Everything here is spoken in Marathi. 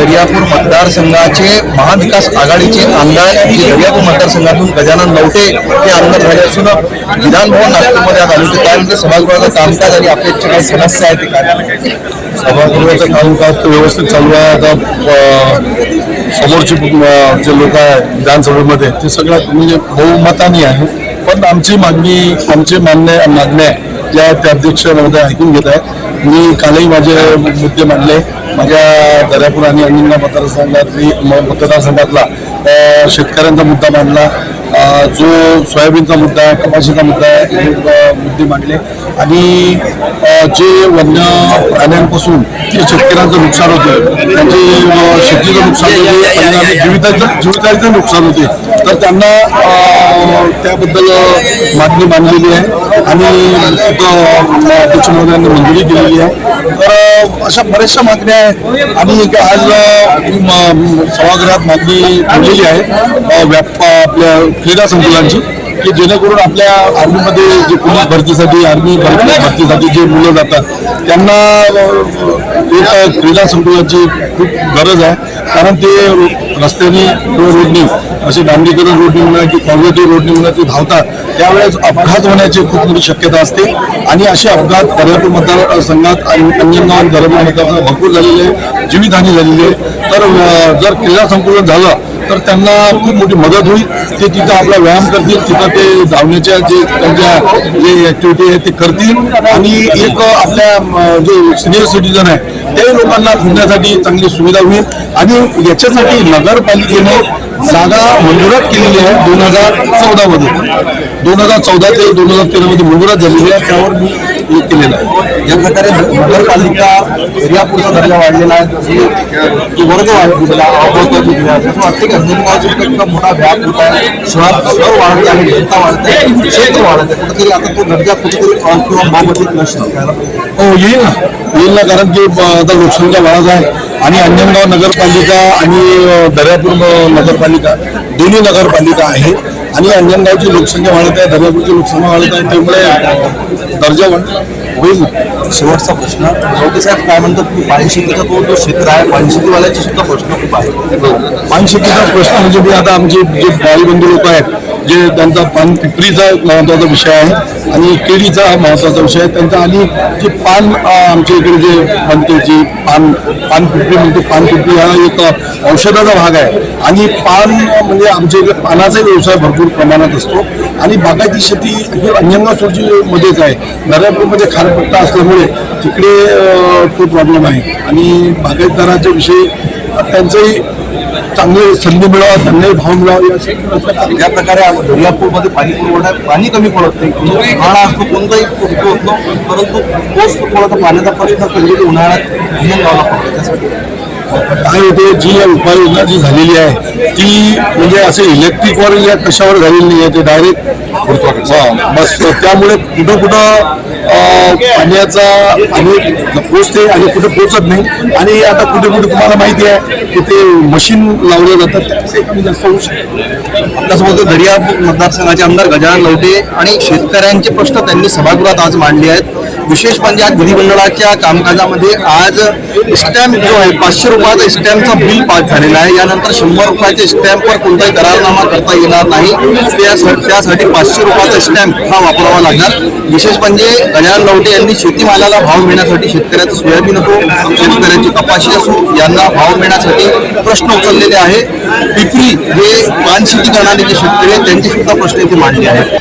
दर्यापूर मतदारसंघाचे महाविकास आघाडीचे आमदार जे दर्यापूर मतदारसंघातून गजानन लवटे हे आमदार झाले असून विधानभवन नागपूरमध्ये आज आले होते. काय सभागृहाचं कामकाज आणि आपल्याच्या काही समस्या आहेत ते सभागृहाचं कामकाज व्यवस्थित चालू आहे. आता समोरचे जे लोक आहे विधानसभेमध्ये ते सगळ्यात म्हणजे बहुमतानी आहे. पण आमची मागणी आमचे मान्य मागण्या ज्या त्या अध्यक्ष महोदय ऐकून घेत आहेत मी कालही माझे मुद्दे मांडले. माझ्या दर्यापूर आणि अंजनगाव मतदारसंघातली मतदारसंघातला शेतकऱ्यांचा मुद्दा मांडला. जो सोयाबीनचा मुद्दा आहे कपाशीचा मुद्दा आहे हे मुद्दे मांडले. आणि जे वन्य प्राण्यांपासून जे शेतकऱ्यांचं नुकसान होतं त्यांचे शेतीचं नुकसान होते जीवितांचं जीवितांचं नुकसान होते तर त्यांना त्याबद्दल मागणी मांडलेली आहे. आणि तिथं अध्यक्ष महोदयांनी मंजुरी दिलेली आहे. तर अशा बऱ्याचशा मागण्या आहेत. आणि आज सभागृहात मागणी ठेवलेली आहे अ, व्याप आपल्या क्रीडा संकुलांची की जेणेकरून आपल्या आर्मीमध्ये जे पोलीस भरतीसाठी आर्मी भरतीसाठी जे मुलं जातात त्यांना एक क्रीडा संकुलाची खूप गरज आहे. कारण ते रस्त्याने किंवा रोडनी असे डांबरीकरण रोडनी म्हणा की कॉन्क्रिटी रोडनी म्हणा ते धावतात त्यावेळेस अपघात होण्याची खूप मोठी शक्यता असते. आणि असे अपघात पर्यटन मतदारसंघात आणि अंजनगाव आणि दरम्यान मतदारसंघात भरपूर झालेले आहे जीवितहानी झालेली आहे. तर जर क्रीडा संकुलन झालं तर त्यांना खूप मोठी मदत होईल. ते तिथं आपला व्यायाम करतील तिथं ते धावण्याच्या जे त्यांच्या जे ऍक्टिव्हिटी आहे ते करतील. आणि एक आपल्या जो सिनियर सिटीजन आहे ते लोकांना फिरण्यासाठी चांगली सुविधा होईल. आणि याच्यासाठी नगरपालिकेने जागा मंजुरात केलेली आहे दोन हजार चौदामध्ये. दोन हजार चौदा ते दोन हजार तेरामध्ये मंजुरात झालेली आहे. त्यावर मी उपयोग केलेला आहे. या प्रकारे नगरपालिका दर्यापूरचा दर्जा वाढलेला आहे. जो वर्ग वाढलेला अवबोधन दिलेला आहे. वाटतं की इतका मोठा व्याप होत आहे. शहर शहर वाढत आहे जनता वाढत आहे क्षेत्र वाढत. आहे कुठेतरी आता तो दर्जा कुठेतरी अ, किंवा बाबतीत नसतो हो येईल ना. येईल ना कारण की आता लोकसंख्या वाढत आहे. आणि अंजनगाव नगरपालिका आणि दर्यापूर नगरपालिका दोन्ही नगरपालिका आहे आणि अंजनगावची लोकसंख्या वाढत आहे दर्यापूरची लोकसंख्या वाढत आहे त्यामुळे अ, दर्जा वाढ होईल. शेवटचा प्रश्न शेवटी साहेब काय म्हणतात की पाणीशेतीचा तो जो क्षेत्र आहे पाणीशेतीवाल्याचे सुद्धा प्रश्न खूप आहे पानशेतीचा प्रश्न म्हणजे आता आमचे जे बाळीबंधू लोक आहेत जे त्यांचा पान पिपरीचा एक महत्त्वाचा विषय आहे आणि केळीचा हा महत्त्वाचा विषय आहे. त्यांचा आणि जे पान आमच्या इकडे जे बनते जी पान पान पिपरी म्हणते पान पिपरी हा एक औषधाचा भाग आहे. आणि पान म्हणजे आमच्या इकडे पानाचा व्यवसाय भरपूर प्रमाणात असतो. आणि बागायती शेती ही अंजनगाव मध्येच आहे. दर्यापूरमध्ये खारपट्टा असल्यामुळे तिकडे तो प्रॉब्लेम आहे. आणि बागायतदाराच्या विषयी त्यांचंही चांगले संधी मिळावा त्यांनाही भाव मिळावा. ज्या प्रकारे दर्यापूरमध्ये पाणी पुरवठा पाणी कमी पडत नाही उन्हाळा असतो कोणताही असतो परंतु तोच थोडासा पाण्याचा प्रश्न कधी उन्हाळ्यात अंजनगावला पडतो त्यासाठी काय होते जी या उपाययोजना जी झालेली आहे ती म्हणजे असे इलेक्ट्रिकवर या कशावर झालेली नाही आहे ते डायरेक्ट बस त्यामुळे कुठं कुठं पाण्याचा आणि पोचते आणि कुठे पोचत नाही. आणि आता कुठे कुठे तुम्हाला माहिती आहे की ते मशीन लावले जातात त्याचे कमी जास्त होऊ शकते आपल्यासोबत मतदारसंघाचे आमदार गजानन लवटे आणि शेतकऱ्यांचे प्रश्न त्यांनी सभागृहात आज मांडले आहेत. विशेष म्हणजे आज विधिमंडळाच्या कामकाजामध्ये आज स्टॅम्प जो आहे पाचशे रुपयाचा स्टॅम्पचा बिल पास झालेला आहे. यानंतर शंभर रुपयाच्या स्टॅम्पवर कोणताही करारनामा करता येणार नाही. त्यासाठी पाचशे रुपयाचा स्टॅम्प हा वापरावा लागणार. विशेष म्हणजे गजानन लवटे यांनी शेतीमालाला भाव मिळण्यासाठी शेतकऱ्याचं सोयाबीन असो शेतकऱ्याची कपाशी असो यांना भाव मिळण्यासाठी प्रश्न उचललेले आहे. पिपरी हे पानशेती करणारे जे शेतकरी आहेत त्यांचे सुद्धा प्रश्न इथे मांडले आहेत.